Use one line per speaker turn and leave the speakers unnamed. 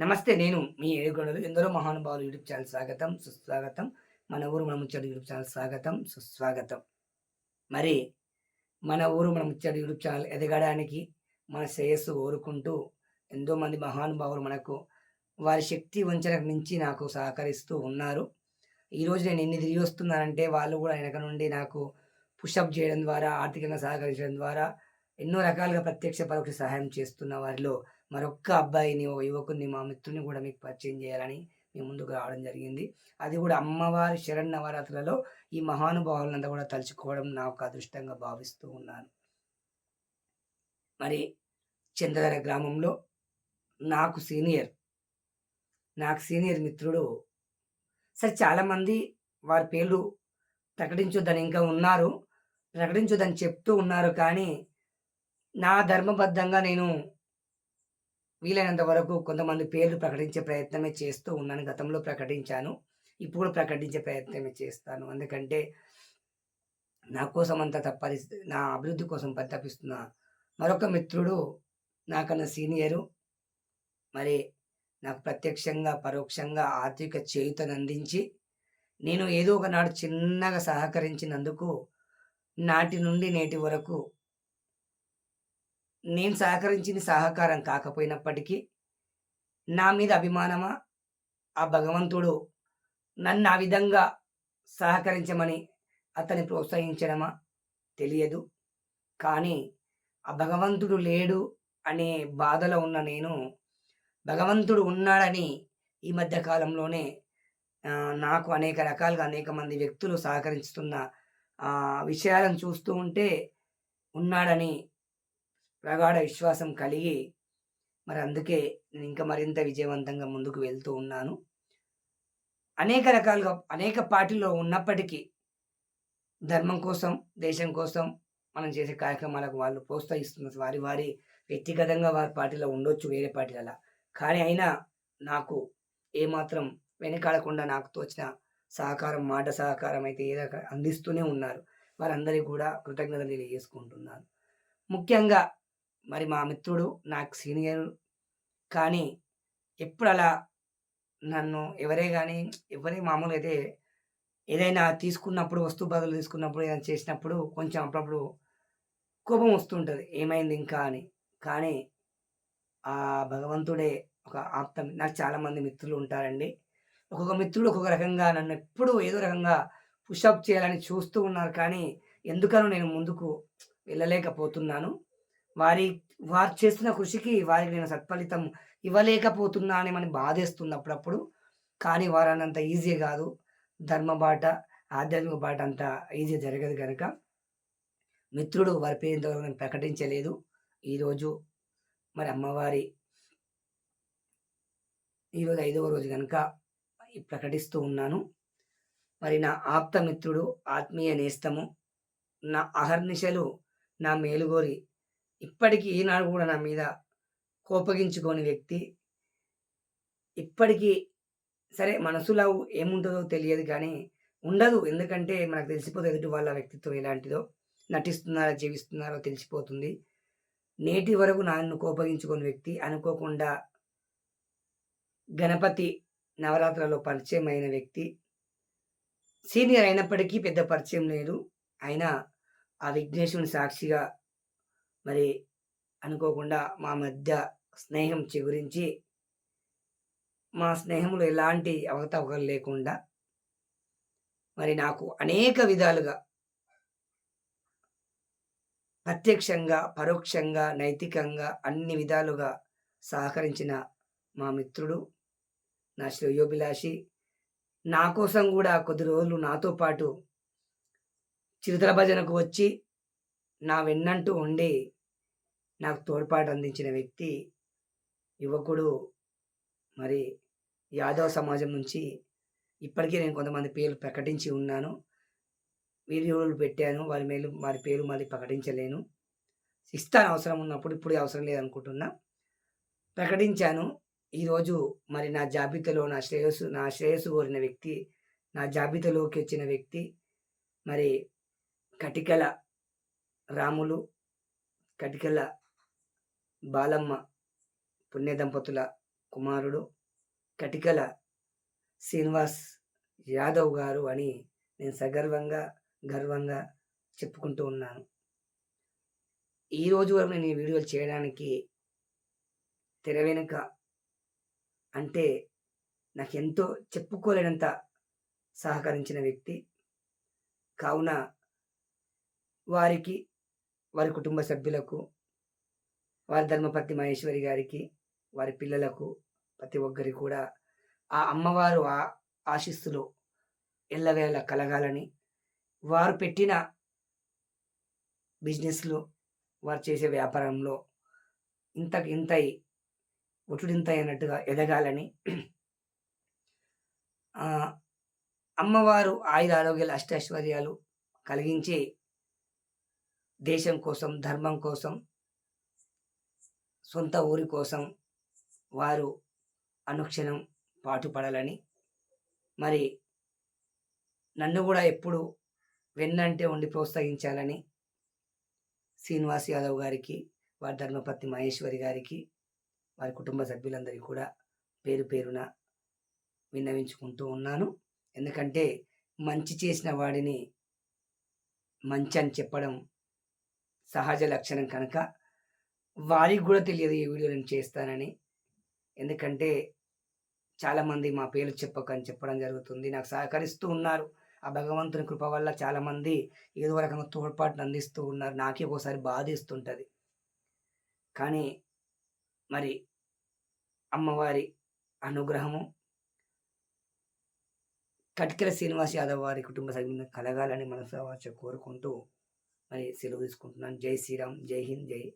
నమస్తే నేను మీ ఏడుగొండలు. ఎందరో మహానుభావులు యూట్యూబ్ ఛానల్ స్వాగతం సుస్వాగతం. మన ఊరు మన ముచ్చడి యూట్యూబ్ ఛానల్ స్వాగతం సుస్వాగతం. మరి మన ఊరు మన ముచ్చడి యూట్యూబ్ ఛానల్ ఎదగడానికి మన శ్రేయస్సు కోరుకుంటూ ఎంతో మంది మహానుభావులు మనకు వారి శక్తి వంచనకు మించి నాకు సహకరిస్తూ ఉన్నారు. ఈరోజు నేను ఎన్ని తిరిగి వస్తున్నానంటే వాళ్ళు కూడా వెనక నుండి నాకు పుషప్ చేయడం ద్వారా ఆర్థికంగా సహకరించడం ద్వారా ఎన్నో రకాలుగా ప్రత్యక్ష పరోక్ష సహాయం చేస్తున్న వారిలో మరొక్క అబ్బాయిని ఓ యువకుని మా మిత్రుని కూడా మీకు పరిచయం చేయాలని మేము ముందుకు రావడం జరిగింది. అది కూడా అమ్మవారి శరణ్ నవరాత్రులలో ఈ మహానుభావులంతా కూడా తలుచుకోవడం నాకు అదృష్టంగా భావిస్తూ ఉన్నాను. మరి చంద్రధర గ్రామంలో నాకు సీనియర్ నాకు సీనియర్ మిత్రుడు సరే చాలామంది వారి పేర్లు ప్రకటించొద్దని ఇంకా ఉన్నారు ప్రకటించొద్దని చెప్తూ ఉన్నారు కానీ నా ధర్మబద్ధంగా నేను వీలైనంత వరకు కొంతమంది పేర్లు ప్రకటించే ప్రయత్నమే చేస్తూ ఉన్నాను. గతంలో ప్రకటించాను. ఇప్పుడు ప్రకటించే ప్రయత్నమే చేస్తాను. ఎందుకంటే నా కోసం అంత తప్పని నా అభివృద్ధి కోసం పరితపిస్తున్న మరొక మిత్రుడు నాకన్నా సీనియరు. మరి నాకు ప్రత్యక్షంగా పరోక్షంగా ఆర్థిక చేయుతను అందించి నేను ఏదో ఒకనాడు చిన్నగా సహకరించినందుకు నాటి నుండి నేటి వరకు నేను సహకరించిన సహకారం కాకపోయినప్పటికీ నా మీద అభిమానమా? ఆ భగవంతుడు నన్ను ఆ విధంగా సహకరించమని అతన్ని ప్రోత్సహించడమా? తెలియదు. కానీ ఆ భగవంతుడు లేడు అనే బాధలో ఉన్న నేను భగవంతుడు ఉన్నాడని ఈ మధ్య కాలంలోనే నాకు అనేక రకాలుగా అనేక మంది వ్యక్తులు సహకరిస్తున్న విషయాలను చూస్తూ ఉంటే ఉన్నాడని ప్రగాఢ విశ్వాసం కలిగి మరి అందుకే నేను ఇంకా మరింత విజయవంతంగా ముందుకు వెళ్తూ ఉన్నాను. అనేక రకాలుగా అనేక పార్టీలో ఉన్నప్పటికీ ధర్మం కోసం దేశం కోసం మనం చేసే కార్యక్రమాలకు వాళ్ళు ప్రోత్సహిస్తున్న వారి వారి వ్యక్తిగతంగా వారి పార్టీలో ఉండొచ్చు వేరే పార్టీల కానీ అయినా నాకు ఏమాత్రం వెనకాడకుండా నాకు తోచిన సహకారం మాట సహకారం అయితే ఏదో అందిస్తూనే ఉన్నారు. వారందరికీ కూడా కృతజ్ఞతలు తెలియజేసుకుంటున్నాను. ముఖ్యంగా మరి మా మిత్రుడు నాకు సీనియర్. కానీ ఎప్పుడు అలా నన్ను ఎవరే కానీ ఎవరే మామూలు అయితే ఏదైనా తీసుకున్నప్పుడు వస్తువు బదులు తీసుకున్నప్పుడు ఏదైనా చేసినప్పుడు కొంచెం అప్పుడప్పుడు కోపం వస్తుంటుంది. ఏమైంది ఇంకా అని. కానీ ఆ భగవంతుడే ఒక ఆప్తం. నాకు చాలామంది మిత్రులు ఉంటారండి. ఒక్కొక్క మిత్రుడు ఒక్కొక్క రకంగా నన్ను ఎప్పుడూ ఏదో రకంగా పుషప్ చేయాలని చూస్తూ ఉన్నారు. కానీ ఎందుకనో నేను ముందుకు వెళ్ళలేకపోతున్నాను. వారి వారు చేస్తున్న కృషికి వారికి నేను సత్ఫలితం ఇవ్వలేకపోతున్నా అని మనకి బాధేస్తుంది అప్పుడప్పుడు. కానీ వారు అన్నంత ఈజీ కాదు. ధర్మ బాట ఆధ్యాత్మిక బాట అంత ఈజీ జరగదు కనుక మిత్రుడు వారి పేరు నేను ప్రకటించలేదు. ఈరోజు మరి అమ్మవారి ఈరోజు ఐదవ రోజు కనుక ప్రకటిస్తూ ఉన్నాను. మరి నా ఆప్త మిత్రుడు ఆత్మీయ నేస్తము నా అహర్నిశలు నా మేలుగోరి ఇప్పటికీ ఈనాడు కూడా నా మీద కోపగించుకోని వ్యక్తి. ఇప్పటికీ సరే మనసులో ఏముంటుందో తెలియదు కానీ ఉండదు. ఎందుకంటే మనకు తెలిసిపోతుంది ఎదుటి వాళ్ళ వ్యక్తిత్వం ఎలాంటిదో. నటిస్తున్నారో జీవిస్తున్నారో తెలిసిపోతుంది. నేటి వరకు నన్ను కోపగించుకుని వ్యక్తి అనుకోకుండా గణపతి నవరాత్రులలో పరిచయం అయిన వ్యక్తి. సీనియర్ అయినప్పటికీ పెద్ద పరిచయం లేదు. అయినా ఆ విఘ్నేశ్వరుని సాక్షిగా మరి అనుకోకుండా మా మధ్య స్నేహం చిగురించి మా స్నేహంలో ఎలాంటి అవకతవకలు లేకుండా మరి నాకు అనేక విధాలుగా ప్రత్యక్షంగా పరోక్షంగా నైతికంగా అన్ని విధాలుగా సహకరించిన మా మిత్రుడు నా శ్రేయోభిలాషి. నా కోసం కూడా కొద్ది రోజులు నాతో పాటు చిరుతల భజనకు వచ్చి నా వెన్నంటూ ఉండి నాకు తోడ్పాటు అందించిన వ్యక్తి యువకుడు మరి యాదవ సమాజం నుంచి ఇప్పటికే నేను కొంతమంది పేర్లు ప్రకటించి ఉన్నాను. వీడియోలు పెట్టాను. వారి మేలు వారి పేరు మళ్ళీ ప్రకటించలేను. ఇస్తాను అవసరం ఉన్నప్పుడు ఇప్పుడు అవసరం లేదనుకుంటున్నా. ప్రకటించాను. ఈరోజు మరి నా జాబితాలో నా శ్రేయస్సు నా శ్రేయస్సు కోరిన వ్యక్తి నా జాబితాలోకి వచ్చిన వ్యక్తి మరి కటికల రాములు కటికల బాలమ్మ పుణ్య దంపతుల కుమారుడు కటికల శ్రీనివాస్ యాదవ్ గారు అని నేను సగర్వంగా గర్వంగా చెప్పుకుంటూ ఉన్నాను. ఈ రోజు వరకు నేను ఈ వీడియోలు చేయడానికి తెర వెనుక అంటే నాకు ఎంతో చెప్పుకోలేనంత సహకరించిన వ్యక్తి. కావున వారికి వారి కుటుంబ సభ్యులకు వారి ధర్మపతి మహేశ్వరి గారికి వారి పిల్లలకు ప్రతి ఒక్కరికి కూడా ఆ అమ్మవారు ఆ ఆశిస్సులు ఎల్లవేళ కలగాలని వారు పెట్టిన బిజినెస్లు వారు చేసే వ్యాపారంలో ఇంతకు ఇంతై ఒటుడింతై అయినట్టుగా ఎదగాలని అమ్మవారు ఆయుధ ఆరోగ్యాలు అష్టైశ్వర్యాలు కలిగించి దేశం కోసం ధర్మం కోసం సొంత ఊరి కోసం వారు అనుక్షణం పాటుపడాలని. మరి నన్ను కూడా ఎప్పుడు వెన్నంటే ఉండి ప్రోత్సహించాలని శ్రీనివాస్ యాదవ్ గారికి వారి ధర్మపత్ని మహేశ్వరి గారికి వారి కుటుంబ సభ్యులందరికీ కూడా పేరు పేరున విన్నవించుకుంటూ ఉన్నాను. ఎందుకంటే మంచి చేసిన వాడిని మంచి అని చెప్పడం సహజ లక్షణం కనుక. వారికి కూడా తెలియదు ఈ వీడియో నేను చేస్తానని. ఎందుకంటే చాలామంది మా పేర్లు చెప్పకని చెప్పడం జరుగుతుంది. నాకు సహకరిస్తూ ఉన్నారు. ఆ భగవంతుని కృప వల్ల చాలామంది ఏదో రకంగా తోడ్పాటును అందిస్తూ ఉన్నారు. నాకే ఒకసారి బాధిస్తుంటుంది. కానీ మరి అమ్మవారి అనుగ్రహము కటికల శ్రీనివాస్ యాదవ్ వారి కుటుంబ సభ్యులను కలగాలని మనసు కోరుకుంటూ మరి సెలవు తీసుకుంటున్నాను. జై శ్రీరామ్. జై హింద్. జై